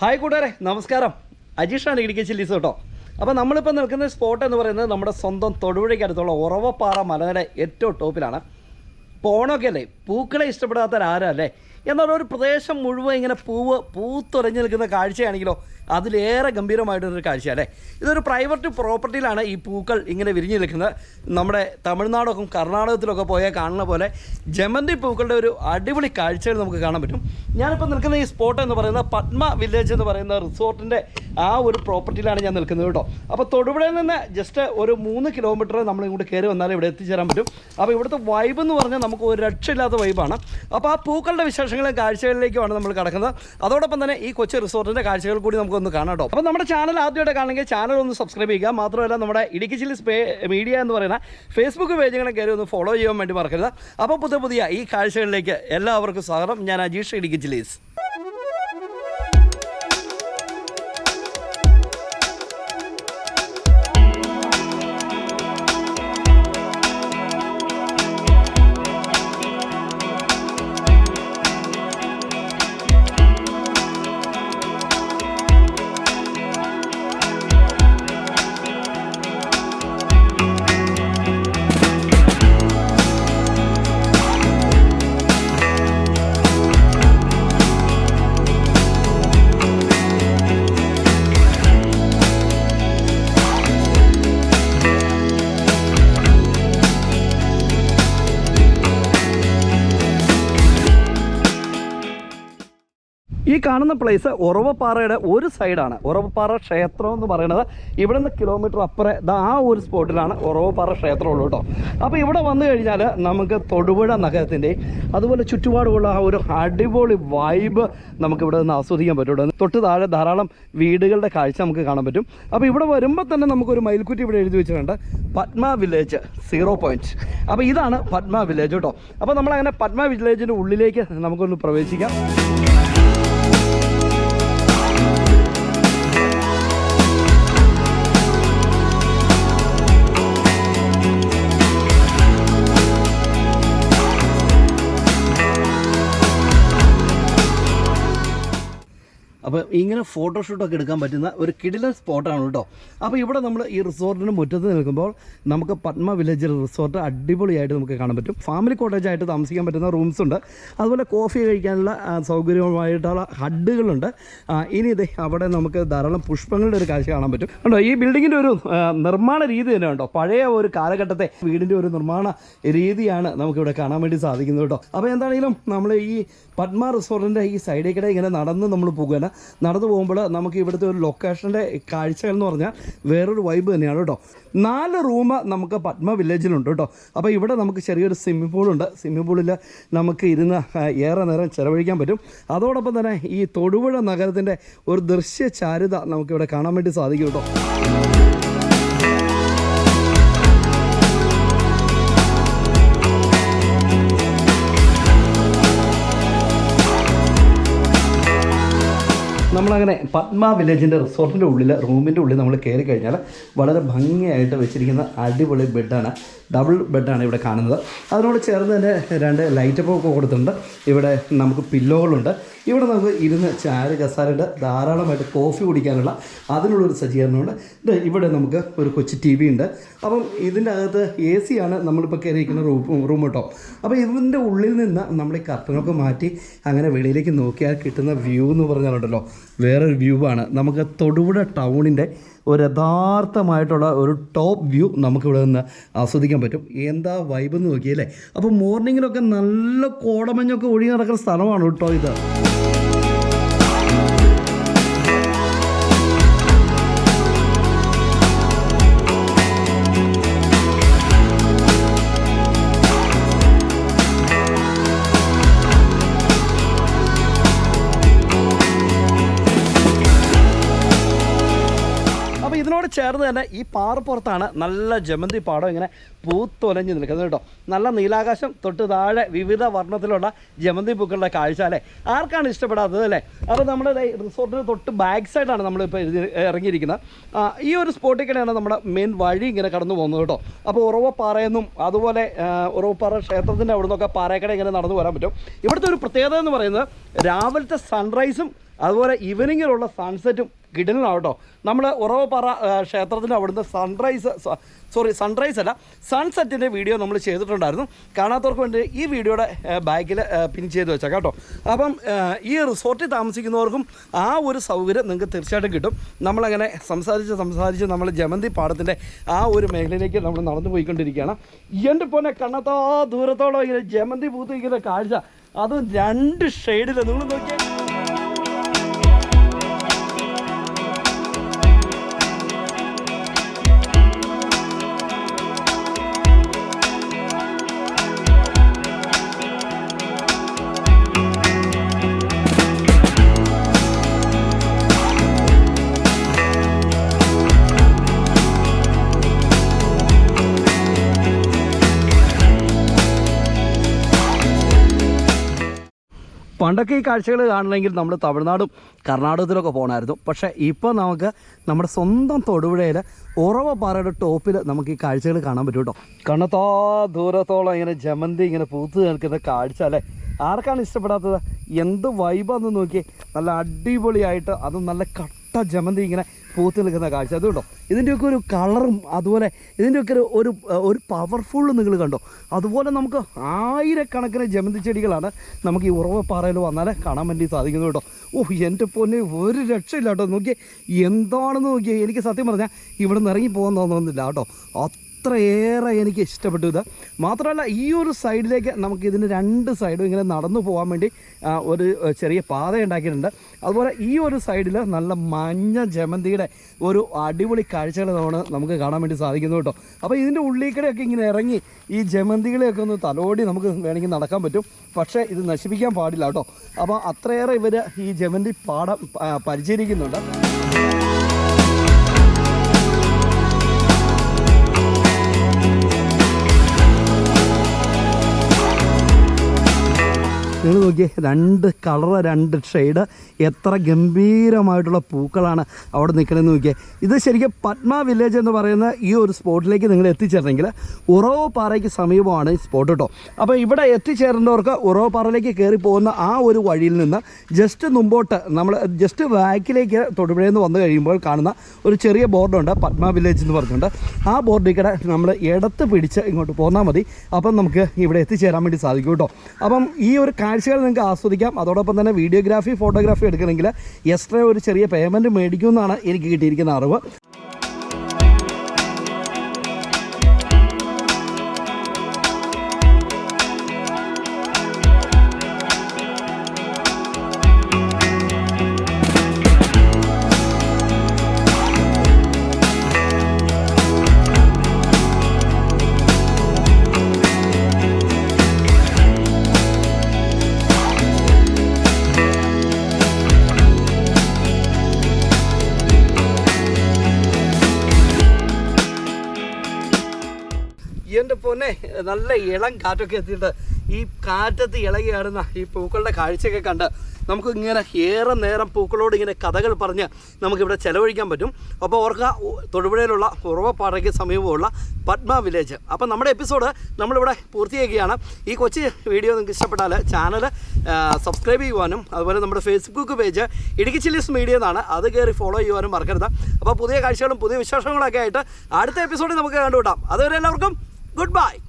Hi കൂട്ടുകാരെ നമസ്കാരം. അജീഷാണ് Idukki chillies കേട്ടോ അപ്പോൾ നമ്മളിപ്പോൾ നിൽക്കുന്ന സ്പോട്ട് എന്ന് പറയുന്നത് നമ്മുടെ സ്വന്തം തൊടുപുഴയ്ക്ക് അടുത്തുള്ള ഉറവപ്പാറ മലയുടെ ഏറ്റവും ടോപ്പിലാണ്. പോണൊക്കെ അല്ലേ? പൂക്കളെ ഇഷ്ടപ്പെടാത്തവരാരല്ലേ എന്നാൽ ഒരു പ്രദേശം മുഴുവൻ ഇങ്ങനെ പൂവ് പൂത്തൊരഞ്ഞു നിൽക്കുന്ന കാഴ്ചയാണെങ്കിലോ അതിലേറെ ഗംഭീരമായിട്ടൊരു കാഴ്ച അല്ലേ ഇതൊരു പ്രൈവറ്റ് പ്രോപ്പർട്ടിയിലാണ് ഈ പൂക്കൾ ഇങ്ങനെ വിരിഞ്ഞു നിൽക്കുന്നത്. നമ്മുടെ തമിഴ്നാടൊക്കെ കർണാടകത്തിലൊക്കെ പോയാൽ കാണുന്ന പോലെ ജമന്തി പൂക്കളുടെ ഒരു അടിപൊളി കാഴ്ചകൾ നമുക്ക് കാണാൻ പറ്റും. ഞാനിപ്പോൾ നിൽക്കുന്ന ഈ സ്പോട്ട് എന്ന് പറയുന്നത് പത്മ വില്ലേജ് എന്ന് പറയുന്ന റിസോർട്ടിന്റെ ആ ഒരു പ്രോപ്പർട്ടിയിലാണ് ഞാൻ നിൽക്കുന്നത് കേട്ടോ. അപ്പോൾ തൊടുപുഴയിൽ നിന്ന് ജസ്റ്റ് ഒരു മൂന്ന് കിലോമീറ്റർ നമ്മൾ ഇങ്ങോട്ട് കയറി വന്നാൽ ഇവിടെ എത്തിച്ചേരാൻ പറ്റും. അപ്പോൾ ഇവിടുത്തെ വൈബ് എന്ന് പറഞ്ഞാൽ നമുക്ക് ഒരു രക്ഷയില്ലാത്ത വൈബാണ് അപ്പോൾ ആ പൂക്കളുടെ വിശേഷങ്ങളും കാഴ്ചകളിലേക്കുമാണ് നമ്മൾ കിടക്കുന്നത്. അതോടൊപ്പം തന്നെ ഈ കൊച്ചു റിസോർട്ടിന്റെ കാഴ്ചകൾ കൂടി നമുക്കൊന്ന് കാണാം കേട്ടോ. അപ്പോൾ നമ്മുടെ ചാനൽ ആദ്യമായിട്ട് കാണണമെങ്കിൽ ചാനൽ ഒന്ന് സബ്സ്ക്രൈബ് ചെയ്യുക. മാത്രമല്ല നമ്മുടെ ഇടുക്കി ചില്ലി മീഡിയ എന്ന് പറയുന്ന ഫേസ്ബുക്ക് പേജുകളെ കയറി ഒന്ന് ഫോളോ ചെയ്യാൻ വേണ്ടി മറക്കരുത്. അപ്പോൾ പുതിയ പുതിയ ഈ കാഴ്ചകളിലേക്ക് എല്ലാവർക്കും സ്വാഗതം. ഞാൻ അജീഷ് ഇടുക്കി ചില്ലീസ് ഈ കാണുന്ന പ്ലേസ് ഉറവപ്പാറയുടെ ഒരു സൈഡാണ് ഉറവപ്പാറ ക്ഷേത്രം എന്ന് പറയുന്നത് ഇവിടെ നിന്ന് കിലോമീറ്റർ അപ്പുറം ആ ഒരു സ്പോട്ടിലാണ് ഉറവപ്പാറ ക്ഷേത്രം കേട്ടോ അപ്പോൾ ഇവിടെ വന്നു കഴിഞ്ഞാൽ നമുക്ക് തൊടുപുഴ നഗരത്തിന്റെ അതുപോലെ ചുറ്റുപാടുമുള്ള ആ ഒരു അടിപൊളി വൈബ് നമുക്ക് ഇവിടെ നിന്ന് ആസ്വദിക്കാൻ പറ്റും. ഇവിടെ തൊട്ട് താഴെ ധാരാളം വീടുകളുടെ കാഴ്ച നമുക്ക് കാണാൻ പറ്റും. അപ്പോൾ ഇവിടെ വരുമ്പോൾ തന്നെ നമുക്കൊരു മയിൽക്കുറ്റി ഇവിടെ എഴുതി വെച്ചിട്ടുണ്ട്. പത്മ വില്ലേജ് സീറോ പോയിന്റ് അപ്പോൾ ഇതാണ് പത്മ വില്ലേജ് കേട്ടോ അപ്പോൾ നമ്മളങ്ങനെ പത്മ വില്ലേജിന്റെ ഉള്ളിലേക്ക് നമുക്കൊന്ന് പ്രവേശിക്കാം. ഇങ്ങനെ ഫോട്ടോഷൂട്ടൊക്കെ എടുക്കാൻ പറ്റുന്ന ഒരു കിടിലൻ സ്പോട്ടാണ് കേട്ടോ. അപ്പോൾ ഇവിടെ നമ്മൾ ഈ റിസോർട്ടിന് മുറ്റത്ത് നിൽക്കുമ്പോൾ നമുക്ക് പത്മ വില്ലേജ് റിസോർട്ട് അടിപൊളിയായിട്ട് നമുക്ക് കാണാൻ പറ്റും. ഫാമിലി കോട്ടേജ് ആയിട്ട് താമസിക്കാൻ പറ്റുന്ന റൂംസ് ഉണ്ട്. അതുപോലെ കോഫി കഴിക്കാനുള്ള സൗകര്യമായിട്ടുള്ള ഹഡുകളുണ്ട്. ഇനി ഇത് അവിടെ നമുക്ക് ധാരാളം പുഷ്പങ്ങളുടെ ഒരു കാഴ്ച കാണാൻ പറ്റും. കണ്ടോ ഈ ബിൽഡിങ്ങിന്റെ ഒരു നിർമ്മാണ രീതി തന്നെ ഉണ്ടോ പഴയ ഒരു കാലഘട്ടത്തെ വീടിന്റെ ഒരു നിർമ്മാണ രീതിയാണ് നമുക്കിവിടെ കാണാൻ വേണ്ടി സാധിക്കുന്നത് കേട്ടോ. അപ്പോൾ എന്താണെങ്കിലും നമ്മൾ ഈ പത്മ റിസോർട്ടിന്റെ ഈ സൈഡിൽ കൂടെ ഇങ്ങനെ നടന്ന് നമ്മൾ പോകുകയാണ് നടന്നു പോകുമ്പോൾ നമുക്ക് ഇവിടുത്തെ ഒരു ലൊക്കേഷന്റെ കാഴ്ചകൾ എന്ന് പറഞ്ഞാൽ വേറൊരു വൈബ് തന്നെയാണ് കേട്ടോ. നാല് റൂം നമുക്ക് പത്മ വില്ലേജിലുണ്ട് കേട്ടോ. അപ്പോൾ ഇവിടെ നമുക്ക് ചെറിയൊരു സ്വിമ്മിംഗ് പൂളുണ്ട് സ്വിമ്മിംഗ് പൂളിൽ നമുക്ക് ഇരുന്ന് ഏറെ നേരം ചിലവഴിക്കാൻ പറ്റും. അതോടൊപ്പം തന്നെ ഈ തൊടുപുഴ നഗരത്തിന്റെ ഒരു ദൃശ്യ ചാരുത നമുക്കിവിടെ കാണാൻ വേണ്ടി സാധിക്കും കേട്ടോ. നമ്മളങ്ങനെ പത്മ വില്ലേജിന്റെ റിസോർട്ടിന്റെ ഉള്ളിൽ റൂമിന്റെ ഉള്ളിൽ നമ്മൾ കയറി കഴിഞ്ഞാൽ വളരെ ഭംഗിയായിട്ട് വെച്ചിരിക്കുന്ന അടിപൊളി ബെഡാണ് ഡബിൾ ബെഡാണ് ഇവിടെ കാണുന്നത്. അതിനോട് ചേർന്ന് തന്നെ രണ്ട് ലൈറ്റ് ഒക്കെ കൊടുത്തിട്ടുണ്ട്. ഇവിടെ നമുക്ക് പില്ലോകളുണ്ട്. ഇവിടെ നമുക്ക് ഇരുന്ന് ചാര് കസാരയുടെ ധാരാളമായിട്ട് കോഫി കുടിക്കാനുള്ള അതിനുള്ളൊരു സജ്ജീകരണമുണ്ട്. ഇവിടെ നമുക്ക് ഒരു കൊച്ചു ടി വി ഉണ്ട്. അപ്പം ഇതിന്റെ അകത്ത് എ സി ആണ് നമ്മളിപ്പോൾ കയറിയിരിക്കുന്ന റൂം റൂം കേട്ടോ. അപ്പോൾ ഇതിന്റെ ഉള്ളിൽ നിന്ന് നമ്മൾ ഈ കർട്ടനൊക്കെ മാറ്റി അങ്ങനെ വെളിയിലേക്ക് നോക്കിയാൽ കിട്ടുന്ന വ്യൂ എന്ന് പറഞ്ഞാലുണ്ടല്ലോ. വേറൊരു വ്യൂ ആണ്. നമുക്ക് തൊടുപുഴ ടൗണിന്റെ ഒരു യഥാർത്ഥമായിട്ടുള്ള ഒരു ടോപ്പ് വ്യൂ നമുക്കിവിടെ നിന്ന് ആസ്വദിക്കാൻ പറ്റും. എന്താ വൈബ് എന്ന് നോക്കിയല്ലേ അപ്പോൾ മോർണിംഗിലൊക്കെ നല്ല കോടമഞ്ഞൊക്കെ ഒഴുകി നടക്കുന്ന സ്ഥലമാണ് കേട്ടോ ഇത്. അപ്പോൾ ഇതിനോട് ചേർന്ന് തന്നെ ഈ പാറപ്പുറത്താണ് നല്ല ജമന്തി പാടം ഇങ്ങനെ പൂത്തൊലഞ്ഞ് നിൽക്കുന്നത് കേട്ടോ. നല്ല നീലാകാശം തൊട്ട് താഴെ വിവിധ വർണത്തിലുള്ള ജമന്തി പൂക്കളുടെ കാഴ്ച അല്ലേ? ആർക്കാണ് ഇഷ്ടപ്പെടാത്തത് അല്ലേ? അപ്പോൾ നമ്മുടെ റിസോർട്ടിന് തൊട്ട് ബാക്ക് സൈഡാണ് നമ്മളിപ്പോൾ ഇറങ്ങിയിരിക്കുന്നത്. ഈ ഒരു സ്പോട്ടിൽ കൂടെയാണ് നമ്മുടെ മെയിൻ വഴി ഇങ്ങനെ കടന്നു പോകുന്നത് കേട്ടോ. അപ്പോൾ ഉറവപ്പാറയെന്നും അതുപോലെ ഉറവപ്പാറ ക്ഷേത്രത്തിന്റെ അവിടെ നിന്നൊക്കെ പാറയക്കട ഇങ്ങനെ നടന്നു വരാൻ പറ്റും. ഇവിടുത്തെ ഒരു പ്രത്യേകത എന്ന് പറയുന്നത് രാവിലത്തെ സൺറൈസും അതുപോലെ ഈവനിങ്ങിലുള്ള സൺസെറ്റും കിടലാണ് കേട്ടോ നമ്മൾ ഉറവപ്പാറ പറ ക്ഷേത്രത്തിന്റെ അവിടുന്ന് സൺറൈസ് സോറി സൺറൈസ് അല്ല സൺസെറ്റിന്റെ വീഡിയോ നമ്മൾ ചെയ്തിട്ടുണ്ടായിരുന്നു. കാണാത്തവർക്ക് വേണ്ടി ഈ വീഡിയോയുടെ ബാക്കിൽ പിൻ ചെയ്ത് വെച്ചാൽ കേട്ടോ. അപ്പം ഈ റിസോർട്ടിൽ താമസിക്കുന്നവർക്കും ആ ഒരു സൗകര്യം നിങ്ങൾക്ക് തീർച്ചയായിട്ടും കിട്ടും. നമ്മളങ്ങനെ സംസാരിച്ച് സംസാരിച്ച് നമ്മൾ ജമന്തി പാടത്തിന്റെ ആ ഒരു മേഖലയിലേക്ക് നമ്മൾ നടന്നു പോയിക്കൊണ്ടിരിക്കുകയാണ്. എന്റെ പോലെ കണ്ണത്തോ ദൂരത്തോളം ഇങ്ങനെ ജമന്തി പൂത്ത് ഇങ്ങനെ കാഴ്ച. അതും രണ്ട് ഷെയ്ഡിൽ നിങ്ങൾ നോക്കിയാൽ പണ്ടൊക്കെ ഈ കാഴ്ചകൾ കാണണമെങ്കിൽ നമ്മൾ തമിഴ്നാടും കർണാടകത്തിലൊക്കെ പോകണമായിരുന്നു. പക്ഷേ ഇപ്പോൾ നമുക്ക് നമ്മുടെ സ്വന്തം തൊടുപുഴയിൽ ഉറവപ്പാറയുടെ ടോപ്പിൽ നമുക്ക് ഈ കാഴ്ചകൾ കാണാൻ പറ്റും കേട്ടോ. കണ്ണത്തോ ദൂരത്തോളം ഇങ്ങനെ ജമന്തി ഇങ്ങനെ പൂത്ത് നിൽക്കുന്ന കാഴ്ച അല്ലേ? ആർക്കാണ് ഇഷ്ടപ്പെടാത്തത്? എന്ത് വൈബാന്ന് നോക്കി നല്ല അടിപൊളിയായിട്ട് അതും നല്ല കട്ട ജമന്തി ഇങ്ങനെ പൂത്ത് നിൽക്കുന്ന കാഴ്ച. അതുകൊണ്ടോ ഇതിന്റെയൊക്കെ ഒരു കളറും അതുപോലെ ഇതിന്റെയൊക്കെ ഒരു ഒരു ഒരു പവർഫുൾ നിങ്ങൾ കണ്ടോ? അതുപോലെ നമുക്ക് ആയിരക്കണക്കിന് ജമന്തി ചെടികളാണ് നമുക്ക് ഈ ഉറവപ്പാറയിൽ വന്നാൽ കാണാൻ വേണ്ടി സാധിക്കുന്നത് കേട്ടോ. ഓ എന്റെ പൊന്നെ ഒരു രക്ഷയില്ല കേട്ടോ നോക്കിയേ എന്താണെന്ന് നോക്കിയേ. എനിക്ക് സത്യം പറഞ്ഞാൽ ഇവിടെ നിന്ന് ഇറങ്ങി പോകാൻ തോന്നുന്നില്ല കേട്ടോ. അത്രയേറെ എനിക്ക് ഇഷ്ടപ്പെട്ടു ഇത്. മാത്രമല്ല ഈ ഒരു സൈഡിലേക്ക് നമുക്ക് ഇതിന് രണ്ട് സൈഡും ഇങ്ങനെ നടന്നു പോകാൻ വേണ്ടി ഒരു ചെറിയ പാത ഉണ്ടാക്കിയിട്ടുണ്ട്. അതുപോലെ ഈ ഒരു സൈഡിൽ നല്ല മഞ്ഞ ജമന്തിയുടെ ഒരു അടിപൊളി കാഴ്ചകൾ നമ്മൾ നമുക്ക് കാണാൻ വേണ്ടി സാധിക്കുന്നു കേട്ടോ. അപ്പോൾ ഇതിന്റെ ഉള്ളിക്കടയൊക്കെ കൂടെയൊക്കെ ഇങ്ങനെ ഇറങ്ങി ഈ ജമന്തികളെയൊക്കെ ഒന്ന് തലോടി നമുക്ക് വേണമെങ്കിൽ നടക്കാൻ പറ്റും. പക്ഷേ ഇത് നശിപ്പിക്കാൻ പാടില്ല കേട്ടോ. അപ്പോൾ അത്രയേറെ ഇവർ ഈ ജമന്തി പാടം പരിചരിക്കുന്നുണ്ട്. Mm. നോക്കിയേ രണ്ട് കളറ് രണ്ട് ഷെയ്ഡ്. എത്ര ഗംഭീരമായിട്ടുള്ള പൂക്കളാണ് അവിടെ നിൽക്കണമെന്ന് നോക്കിയേ. ഇത് ശരിക്കും പത്മ വില്ലേജ് എന്ന് പറയുന്ന ഈ ഒരു സ്പോട്ടിലേക്ക് നിങ്ങൾ എത്തിച്ചേരണമെങ്കിൽ ഉറവ് പാറയ്ക്ക് സമീപമാണ് ഈ സ്പോട്ട് കേട്ടോ. അപ്പോൾ ഇവിടെ എത്തിച്ചേരേണ്ടവർക്ക് ഉറവ് പാറയിലേക്ക് കയറി പോകുന്ന ആ ഒരു വഴിയിൽ നിന്ന് ജസ്റ്റ് മുമ്പോട്ട് നമ്മൾ ജസ്റ്റ് ബാക്കിലേക്ക് തൊടുപുഴയിൽ വന്നു കഴിയുമ്പോൾ കാണുന്ന ഒരു ചെറിയ ബോർഡുണ്ട് പത്മ വില്ലേജ് എന്ന് പറഞ്ഞുകൊണ്ട് ആ ബോർഡിൽ കൂടെ നമ്മൾ ഇടത്ത് പിടിച്ച് ഇങ്ങോട്ട് പോന്നാൽ മതി. അപ്പം നമുക്ക് ഇവിടെ എത്തിച്ചേരാൻ വേണ്ടി സാധിക്കും കേട്ടോ. അപ്പം ഈ ഒരു കാഴ്ചകൾ നിങ്ങൾക്ക് ആസ്വദിക്കാം. അതോടൊപ്പം തന്നെ വീഡിയോഗ്രാഫി ഫോട്ടോഗ്രാഫി എടുക്കണമെങ്കിൽ എക്സ്ട്രാ ഒരു ചെറിയ പേയ്മെന്റ് മേടിക്കുമെന്നാണ് എനിക്ക് കിട്ടിയിരിക്കുന്ന അറിവ്. എന്റെ പൊന്നെ നല്ല ഇളം കാറ്റൊക്കെ എത്തിയിട്ട് ഈ കാറ്റത്ത് ഇളകിയാടുന്ന ഈ പൂക്കളുടെ കാഴ്ചയൊക്കെ കണ്ട് നമുക്ക് ഇങ്ങനെ ഏറെ നേരം പൂക്കളോട് ഇങ്ങനെ കഥകൾ പറഞ്ഞ് നമുക്കിവിടെ ചിലവഴിക്കാൻ പറ്റും. അപ്പോൾ ഓർക്കുക തൊടുപുഴയിലുള്ള ഉറവപ്പാറയ്ക്ക് സമീപമുള്ള പത്മ വില്ലേജ്. അപ്പോൾ നമ്മുടെ എപ്പിസോഡ് നമ്മളിവിടെ പൂർത്തിയാക്കുകയാണ് ഈ കൊച്ചു വീഡിയോ നിങ്ങൾക്ക് ഇഷ്ടപ്പെട്ടാൽ ചാനൽ സബ്സ്ക്രൈബ് ചെയ്യുവാനും അതുപോലെ നമ്മുടെ Facebook page Idukki chillies media എന്നാണ് അത് കയറി ഫോളോ ചെയ്യുവാനും മറക്കരുത്. അപ്പോൾ പുതിയ കാഴ്ചകളും പുതിയ വിശേഷങ്ങളൊക്കെ ആയിട്ട് അടുത്ത എപ്പിസോഡിൽ നമുക്ക് കണ്ടുവിട്ടാം അതുവരെ എല്ലാവർക്കും Goodbye.